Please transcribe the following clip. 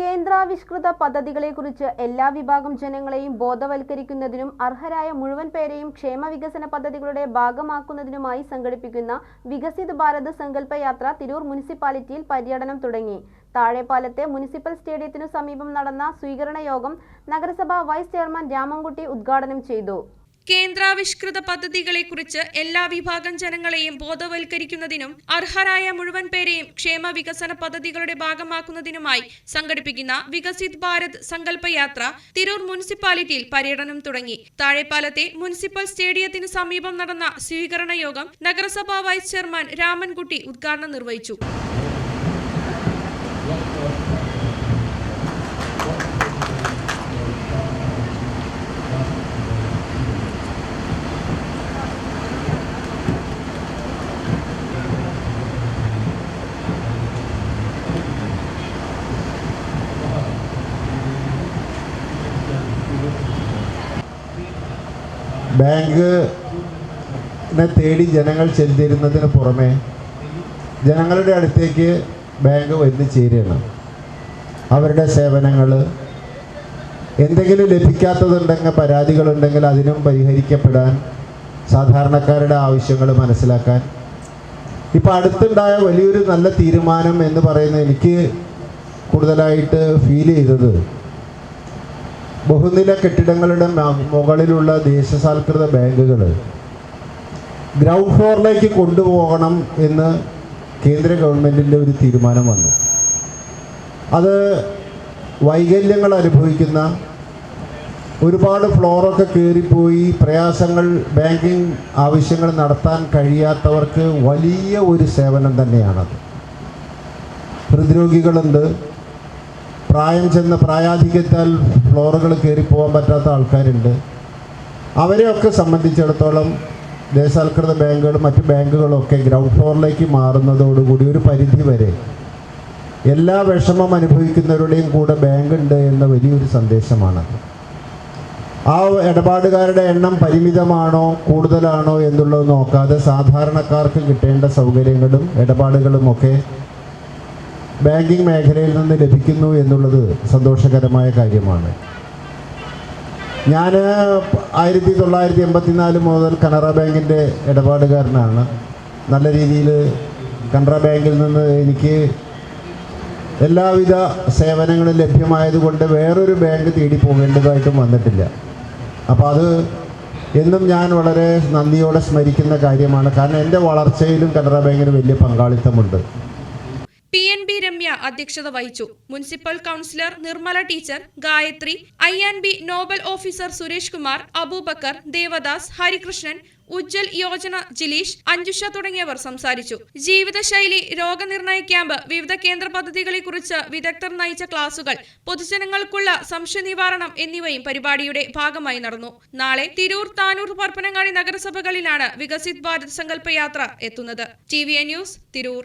കേന്ദ്രാവിഷ്കൃത പദ്ധതികളെക്കുറിച്ച് എല്ലാ വിഭാഗം ജനങ്ങളെയും ബോധവൽക്കരിക്കുന്നതിനും അർഹരായ മുഴുവൻ പേരെയും ക്ഷേമ വികസന പദ്ധതികളുടെ ഭാഗമാക്കുന്നതിനുമായി സംഘടിപ്പിക്കുന്ന വികസിത് ഭാരത് സങ്കല്പ യാത്ര തിരൂർ മുനിസിപ്പാലിറ്റിയിൽ പര്യടനം തുടങ്ങി. താഴെപ്പാലത്തെ മുനിസിപ്പൽ സ്റ്റേഡിയത്തിനു സമീപം നടന്ന സ്വീകരണ യോഗം നഗരസഭാ വൈസ് ചെയർമാൻ രാമൻകുട്ടി ഉദ്ഘാടനം ചെയ്തു. കേന്ദ്രാവിഷ്കൃത പദ്ധതികളെക്കുറിച്ച് എല്ലാ വിഭാഗം ജനങ്ങളെയും ബോധവൽക്കരിക്കുന്നതിനും അർഹരായ മുഴുവൻ പേരെയും ക്ഷേമ വികസന പദ്ധതികളുടെ ഭാഗമാക്കുന്നതിനുമായി സംഘടിപ്പിക്കുന്ന വികസിത് ഭാരത് സങ്കല്പ യാത്ര തിരൂർ മുനിസിപ്പാലിറ്റിയിൽ പര്യടനം തുടങ്ങി. താഴെപ്പാലത്തെ മുനിസിപ്പൽ സ്റ്റേഡിയത്തിന് സമീപം നടന്ന സ്വീകരണ യോഗം നഗരസഭാ വൈസ് ചെയർമാൻ രാമൻകുട്ടി ഉദ്ഘാടനം നിർവഹിച്ചു. ബാങ്കിനെ തേടി ജനങ്ങൾ ചെന്നിരുന്നതിന് പുറമെ ജനങ്ങളുടെ അടുത്തേക്ക് ബാങ്ക് വന്ന് ചേരണം അവരുടെ സേവനങ്ങൾ എന്തെങ്കിലും ലഭിക്കാത്തതുണ്ടെങ്കിൽ പരാതികളുണ്ടെങ്കിൽ അതിനും പരിഹരിക്കപ്പെടാൻ സാധാരണക്കാരുടെ ആവശ്യങ്ങൾ മനസ്സിലാക്കാൻ. ഇപ്പം അടുത്തുണ്ടായ വലിയൊരു നല്ല തീരുമാനം എന്ന് പറയുന്നത് എനിക്ക് കൂടുതലായിട്ട് ഫീൽ ചെയ്തത് ബഹുനില കെട്ടിടങ്ങളുടെ മുകളിലുള്ള ദേശസാൽകൃത ബാങ്കുകൾ ഗ്രൗണ്ട് ഫ്ലോറിലേക്ക് കൊണ്ടുപോകണം എന്ന് കേന്ദ്ര ഗവൺമെന്റിന്റെ ഒരു തീരുമാനം വന്നു. അത് വൈകല്യങ്ങൾ അനുഭവിക്കുന്ന ഒരുപാട് ഫ്ലോറൊക്കെ കയറിപ്പോയി പ്രയാസങ്ങൾ ബാങ്കിങ് ആവശ്യങ്ങൾ നടത്താൻ കഴിയാത്തവർക്ക് വലിയ ഒരു സേവനം തന്നെയാണത്. ഹൃദ്രോഗികളുണ്ട്. പ്രായം ചെന്ന പ്രായാധിക്യത്താൽ ഫ്ലോറുകൾ കയറി പോകാൻ പറ്റാത്ത ആൾക്കാരുണ്ട്. അവരെയൊക്കെ സംബന്ധിച്ചിടത്തോളം ദേശസാൽകൃത ബാങ്കുകളും മറ്റ് ബാങ്കുകളൊക്കെ ഗ്രൗണ്ട് ഫ്ലോറിലേക്ക് മാറുന്നതോടുകൂടി ഒരു പരിധി വരെ എല്ലാ വിഷമം അനുഭവിക്കുന്നവരുടെയും കൂടെ ബാങ്ക് ഉണ്ട് എന്ന വലിയൊരു സന്ദേശമാണ്. ആ ഇടപാടുകാരുടെ എണ്ണം പരിമിതമാണോ കൂടുതലാണോ എന്നുള്ളത് നോക്കാതെ സാധാരണക്കാർക്ക് കിട്ടേണ്ട സൗകര്യങ്ങളും ഇടപാടുകളും ഒക്കെ ബാങ്കിങ് മേഖലയിൽ നിന്ന് ലഭിക്കുന്നു എന്നുള്ളത് സന്തോഷകരമായ കാര്യമാണ്. ഞാൻ ആയിരത്തി തൊള്ളായിരത്തി എൺപത്തിനാല് മുതൽ കനറ ബാങ്കിന്റെ ഇടപാടുകാരനാണ്. നല്ല രീതിയിൽ കനറ ബാങ്കിൽ നിന്ന് എനിക്ക് എല്ലാവിധ സേവനങ്ങളും ലഭ്യമായതുകൊണ്ട് വേറൊരു ബാങ്ക് തേടി പോകേണ്ടതായിട്ടും വന്നിട്ടില്ല. അപ്പോൾ അത് എന്നും ഞാൻ വളരെ നന്ദിയോടെ സ്മരിക്കുന്ന കാര്യമാണ്. കാരണം എന്റെ വളർച്ചയിലും കനറ ബാങ്കിന് വലിയ പങ്കാളിത്തമുണ്ട്. പി എൻ ബി രമ്യ അധ്യക്ഷത വഹിച്ചു. Municipal councillor Nirmala teacher Gayathri I N B nodal officer Suresh Kumar Abubakar Devadas Harikrishnan Ujjal Yojana Jileesh Anjusha തുടങ്ങിയവർ സംസാരിച്ചു. ജീവിതശൈലി രോഗനിർണയ ക്യാമ്പ് വിവിധ കേന്ദ്ര പദ്ധതികളെക്കുറിച്ച് വിദഗ്ധർ നയിച്ച ക്ലാസുകൾ പൊതുജനങ്ങൾക്കുള്ള സംശയ നിവാരണം എന്നിവയും പരിപാടിയുടെ ഭാഗമായി നടന്നു. നാളെ തിരൂർ താനൂർ പരപ്പനങ്ങാടി നഗരസഭകളിലാണ് വികസിത് ഭാരത് സങ്കല്പ യാത്ര എത്തുന്നത്. T news Tirur.